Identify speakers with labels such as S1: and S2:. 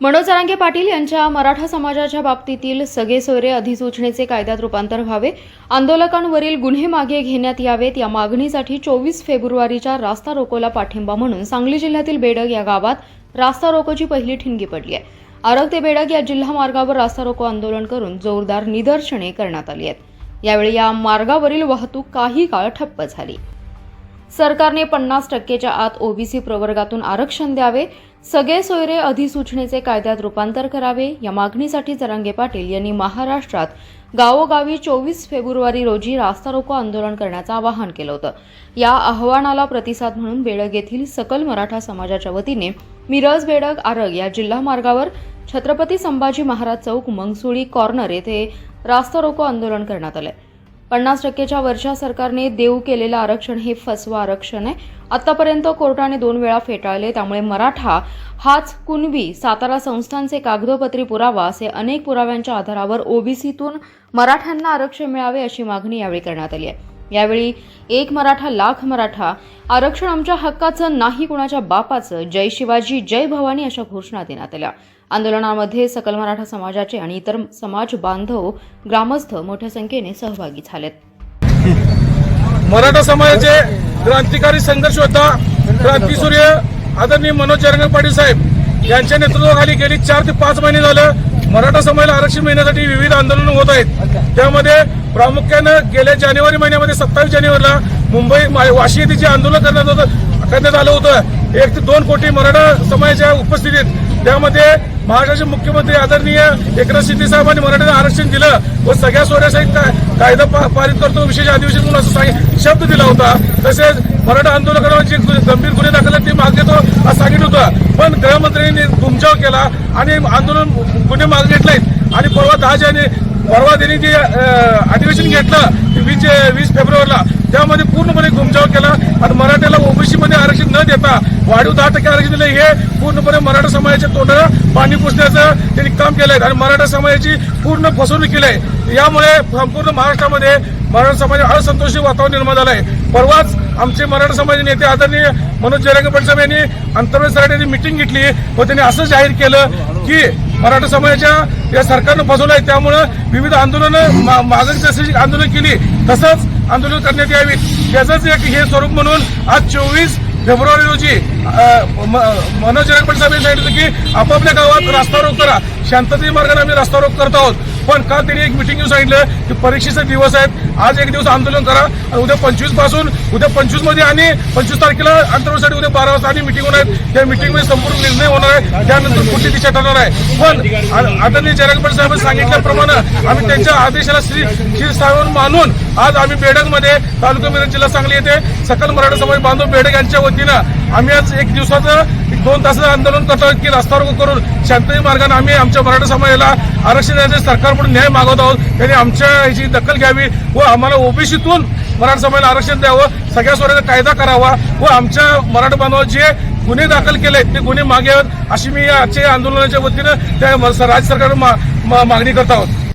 S1: मनोज जरांगे पाटील यांच्या मराठा समाजाच्या बाबतीतील सगळे सोयरे अधिसूचनेचे कायद्यात रूपांतर व्हावे आंदोलकांवरील गुन्हे मागे घेण्यात यावेत या मागणीसाठी चोवीस फेब्रुवारीच्या रास्ता रोकोला पाठिंबा म्हणून सांगली जिल्ह्यातील बेडग या गावात रास्ता रोकोची पहिली ठिणगी पडली आहे. आरग ते बेडग या जिल्हा मार्गावर रास्ता रोको आंदोलन करून जोरदार निदर्शने करण्यात आली आहेत. यावेळी या मार्गावरील वाहतूक काही काळ ठप्प झाली. सरकारने पन्नास टक्केच्या आत ओबीसी प्रवर्गातून आरक्षण द्यावे सगळे सोयरे अधिसूचनेचे कायद्यात रूपांतर करावे या मागणीसाठी जरांगे पाटील यांनी महाराष्ट्रात गावोगावी चोवीस फेब्रुवारी रोजी रास्ता रोको आंदोलन करण्याचं आवाहन केलं होतं. या आव्हानाला प्रतिसाद म्हणून बेळग येथील सकल मराठा समाजाच्या वतीने मिरज बेडग आरग या जिल्हा मार्गावर छत्रपती संभाजी महाराज चौक मंगसुळी कॉर्नर येथे रास्ता रोको आंदोलन करण्यात आलं पन्नास टक्केच्या वरच्या सरकारने देऊ केलेलं आरक्षण हे फसवं आरक्षण आहे. आतापर्यंत कोर्टाने दोन वेळा फेटाळले त्यामुळे मराठा हाच कुणबी सातारा संस्थांचे कागदोपत्री पुरावा असे अनेक पुराव्यांच्या आधारावर ओबीसीतून मराठ्यांना आरक्षण मिळावे अशी मागणी यावेळी करण्यात आली आहे. यावेळी एक मराठा लाख मराठा आरक्षण आमच्या हक्काचं नाही कुणाच्या बापाचं. जय शिवाजी जय भवानी अशा घोषणा देण्यात आल्या. आंदोलनामध्ये सकल मराठा समाजाचे आणि इतर समाज बांधव ग्रामस्थ मोठ्या संख्येने सहभागी झालेत.
S2: मराठा समाजाचे क्रांतिकारी संघर्ष होता. क्रांतीसूर्य आदरणीय मनोज जरंगे पाटील साहेब यांच्या नेतृत्वाखाली गेली चार ते पाच महिने झालं. मराठा समाजाला आरक्षण मिळण्यासाठी विविध आंदोलनं होत आहेत. त्यामध्ये प्रामुख्यानं गेल्या जानेवारी महिन्यामध्ये सत्तावीस जानेवारीला मुंबई मा- वाशी येथे जे आंदोलन करण्यात होतं करण्यात आलं होतं एक ते दोन कोटी मराठा समाजाच्या उपस्थितीत. त्यामध्ये महाराष्ट्राचे मुख्यमंत्री आदरणीय एकनाथ शिंदे साहेबांनी मराठ्यांना आरक्षण दिलं व सगळ्या सोऱ्यासाठी का- कायदा पा- पारित करतो विशेष अधिवेशन म्हणून असं शब्द दिला होता. तसेच मराठा आंदोलकांवर जे गंभीर गुन्हे दाखल ते माग घेतो असं सांगितलं होतं. पण गृहमंत्र्यांनी घुमजाव केला आणि आंदोलन गुन्हे माग घेतले आणि परवा दहा जानेवारी परवा त्यांनी जे अधिवेशन घेतलं वीस वीस फेब्रुवारीला त्यामध्ये पूर्णपणे घुमजाव केला. आणि मराठ्याला ओबीसीमध्ये आरक्षण न देता वाढीव दहा टक्के आरक्षण दिलं हे पूर्णपणे मराठा समाजाच्या तोंडाला पाणी पुसण्याचं त्यांनी काम केलं आहे आणि मराठा समाजाची पूर्ण फसवणूक केली आहे. यामुळे संपूर्ण महाराष्ट्रामध्ये मराठा समाज असंतोषी वातावरण निर्माण झालं आहे. परवाच आमचे मराठा समाज नेते आदरणीय मनोज जयरंग पाटील साहेब यांनी आंतरराष्ट्रीय स्तरावर मिटिंग घेतली. व त्यांनी असं जाहीर केलं की मराठा समाजाच्या या सरकारनं फसवलं आहे. त्यामुळं विविध आंदोलनं मा- मागणी आंदोलन केली. तसंच आंदोलन करण्यात यावी. त्याचंच एक हे स्वरूप म्हणून आज चोवीस फेब्रुवारी रोजी मनोज जयरंग पाटील साहेब यांनी सांगितलं की आपापल्या गावात रास्ता रोक करा. शांततेच्या मार्गाने आम्ही रास्ता रोक करत आहोत. पण काल त्यांनी एक मिटिंग घेऊन सांगितलं की परीक्षेचे दिवस आहेत. आज एक दिवस आंदोलन करा आणि उद्या पंचवीसपासून उद्या पंचवीसमध्ये आणि पंचवीस तारखेला आंतरराष्ट्रीय उद्या बारा वाजता आणि मिटिंग होणार आहे. त्या मिटिंगमध्ये संपूर्ण निर्णय होणार आहे. त्यानंतर पुढची दिशा ठरणार आहे. पण आदरणीय जयरंग पाटील साहेबांनी सांगितल्याप्रमाणे आम्ही त्यांच्या आदेशाला श्री श्री मानून आज आम्ही बेडगमध्ये तालुका मिरज जिल्हा सांगली येथे सकल मराठा समाज बांधव बेडग यांच्या वतीनं आम्ही आज एक दिवसाचं एक दोन तासाचं आंदोलन करतो की रस्ता रोको करून शांततेच्या मार्गाने आम्ही आमच्या मराठा समाजाला आरक्षण द्यायचे सरकारकडून न्याय मागवत आहोत. त्यांनी आमच्या याची दखल घ्यावी व आम्हाला ओबीसीतून मराठा समाजाला आरक्षण द्यावं. सगळ्या स्वराचा कायदा करावा व आमच्या मराठा बांधवात जे गुन्हे दाखल केले ते गुन्हे मागे आहेत अशी मी आजच्या आंदोलनाच्या वतीनं त्या राज्य सरकारला मा- मा- मागणी करत आहोत.